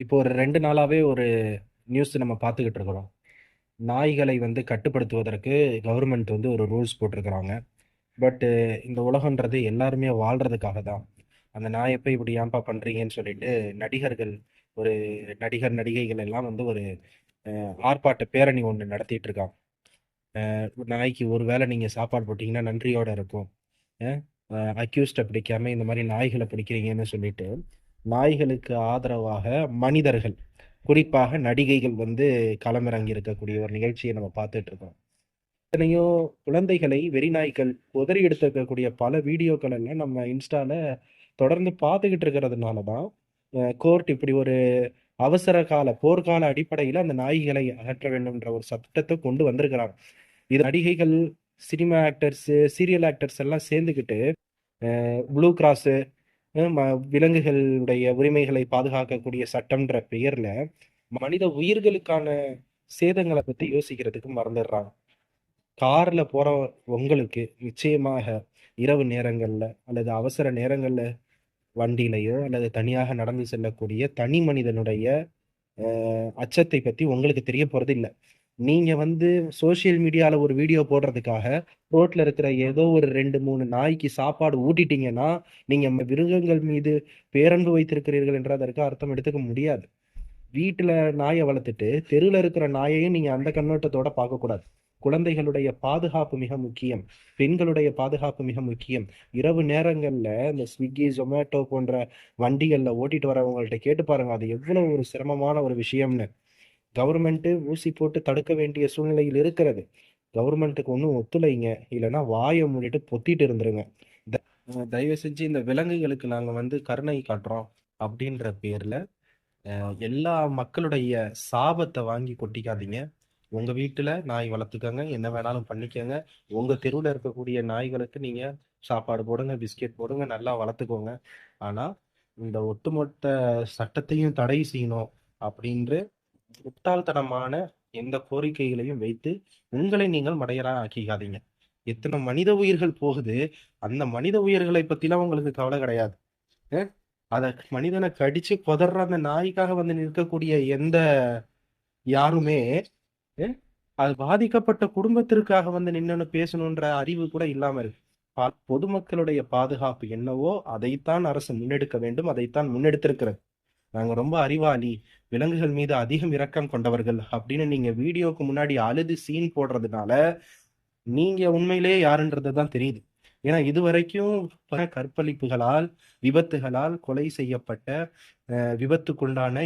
இப்போ ஒரு 2 நாளாவே ஒரு நியூஸ் நம்ம பார்த்துக்கிட்டு இருக்கிறோம். நாய்களை வந்து கட்டுப்படுத்துவதற்கு கவர்மெண்ட் வந்து ஒரு ரூல்ஸ் போட்டிருக்கிறாங்க. பட் இந்த உலகன்றது எல்லாருமே வாழ்றதுக்காக தான். அந்த நாய போய் இப்படி ஏன்பா பண்றீங்கன்னு சொல்லிட்டு நடிகர்கள் ஒரு நடிகர், நடிகைகள் எல்லாம் வந்து ஒரு அ ஆர்ப்பாட்ட பேரணி ஒண்ணு நடத்திட்டு இருக்காங்க. அ நாய்க்கு ஒரு வேளை நீங்க சாப்பாடு போட்டீங்கன்னா நன்றியோட இருக்கும். அ அ அக்யூஸ்ட்ட பிடிக்காம இந்த மாரி நாய்கள பிடிக்கிறீங்கன்னு சொல்லிட்டு, நாய்களுக்கு ஆதரவாக மனிதர்கள், குறிப்பாக நடிகைகள் வந்து களமிறங்கி இருக்கக்கூடிய ஒரு நிகழ்ச்சியை நம்ம பார்த்துட்டு இருக்கோம். எத்தனையோ குழந்தைகளை வெறிநாய்கள் உதறி எடுத்திருக்கக்கூடிய பல வீடியோக்கள் எல்லாம் நம்ம இன்ஸ்டால தொடர்ந்து பார்த்துக்கிட்டு இருக்கிறதுனால தான், கோர்ட் இப்படி ஒரு அவசர கால, போர்க்கால அடிப்படையில் அந்த நாய்களை அகற்ற வேண்டும்ன்ற ஒரு சட்டத்தை கொண்டு வந்திருக்கிறாங்க. இது நடிகைகள், சினிமா ஆக்டர்ஸ், சீரியல் ஆக்டர்ஸ் எல்லாம் சேர்ந்துக்கிட்டு, ப்ளூ கிராஸு விலங்குகளுடைய உரிமைகளை பாதுகாக்கக்கூடிய சட்டம்ன்ற பெயர்ல, மனித உயிர்களுக்கான சேதங்களை பத்தி யோசிக்கிறதுக்கு மறந்துடுறாங்க. கார்ல போற உங்களுக்கு நிச்சயமாக இரவு நேரங்கள்ல அல்லது அவசர நேரங்கள்ல வண்டியிலையோ அல்லது தனியாக நடந்து செல்லக்கூடிய தனி மனிதனுடைய அச்சத்தை பத்தி உங்களுக்கு தெரிய போறதில்ல. நீங்க வந்து சோசியல் மீடியால ஒரு வீடியோ போடுறதுக்காக, ரோட்ல இருக்கிற ஏதோ ஒரு 2, 3 நாய்க்கு சாப்பாடு ஊட்டிட்டீங்கன்னா, நீங்க மிருகங்கள் மீது பேரன்பு வைத்திருக்கிறீர்கள் என்று அதற்கு அர்த்தம் எடுத்துக்க முடியாது. வீட்டுல நாயை வளர்த்துட்டு, தெருவில் இருக்கிற நாயையும் நீங்க அந்த கண்ணோட்டத்தோட பார்க்கக்கூடாது. குழந்தைகளுடைய பாதுகாப்பு மிக முக்கியம். பெண்களுடைய பாதுகாப்பு மிக முக்கியம். இரவு நேரங்கள்ல இந்த ஸ்விக்கி ஜொமேட்டோ போன்ற வண்டிகள்ல ஓட்டிட்டு வரவங்கள்ட்ட கேட்டு பாருங்க. அது எவ்வளவு ஒரு சிரமமான ஒரு விஷயம்னு. கவர்மெண்ட்டு ஊசி போட்டு தடுக்க வேண்டிய சூழ்நிலையில் இருக்கிறது. கவர்மெண்ட்டுக்கு ஒன்றும் ஒத்துழைங்க. இல்லைன்னா வாயை மூடிட்டு பொத்திட்டு இருந்துருங்க. த தயவு செஞ்சு இந்த விலங்குகளுக்கு நாங்கள் வந்து கருணை காட்டுறோம் அப்படின்ற பேரில் எல்லா மக்களுடைய சாபத்தை வாங்கி கொட்டிக்காதீங்க. உங்கள் வீட்டில் நாய் வளர்த்துக்கங்க. என்ன வேணாலும் பண்ணிக்கோங்க உங்கள் தெருவில் இருக்கக்கூடிய நாய்களுக்கு நீங்கள் சாப்பாடு போடுங்க, பிஸ்கெட் போடுங்க, நல்லா வளர்த்துக்கோங்க. ஆனால் இந்த ஒட்டுமொத்த சட்டத்தையும் தடை செய்யணும் அப்படின்ட்டு முட்டாள்தனமான எந்த கோரிக்கைகளையும் வைத்து, உங்களை நீங்கள் மடையரா ஆக்கிக்காதீங்க. எத்தனை மனித உயிர்கள் போகுது. அந்த மனித உயிர்களை பத்திலாம் உங்களுக்கு கவலை கிடையாது. அதை அத மனிதன கடிச்சு கொதர்ற அந்த நாய்க்காக வந்து நிற்கக்கூடிய எந்த யாருமே, அது பாதிக்கப்பட்ட குடும்பத்திற்காக வந்து நின்னு பேசணுன்ற அறிவு கூட இல்லாம இருக்கு. பொதுமக்களுடைய பாதுகாப்பு என்னவோ அதைத்தான் அரசு முன்னெடுக்க வேண்டும். அதைத்தான் முன்னெடுத்திருக்கிறது. நாங்க ரொம்ப அறிவாளி, விலங்குகள் மீது அதிகம் இரக்கம் கொண்டவர்கள் அப்படின்னு நீங்க வீடியோக்கு முன்னாடி அழுது சீன் போடுறதுனால, நீங்க உண்மையிலேயே யாருன்றது தான் தெரியுது. ஏன்னா இதுவரைக்கும் வரைக்கும் கற்பழிப்புகளால், விபத்துகளால் கொலை செய்யப்பட்ட, விபத்துக்குண்டான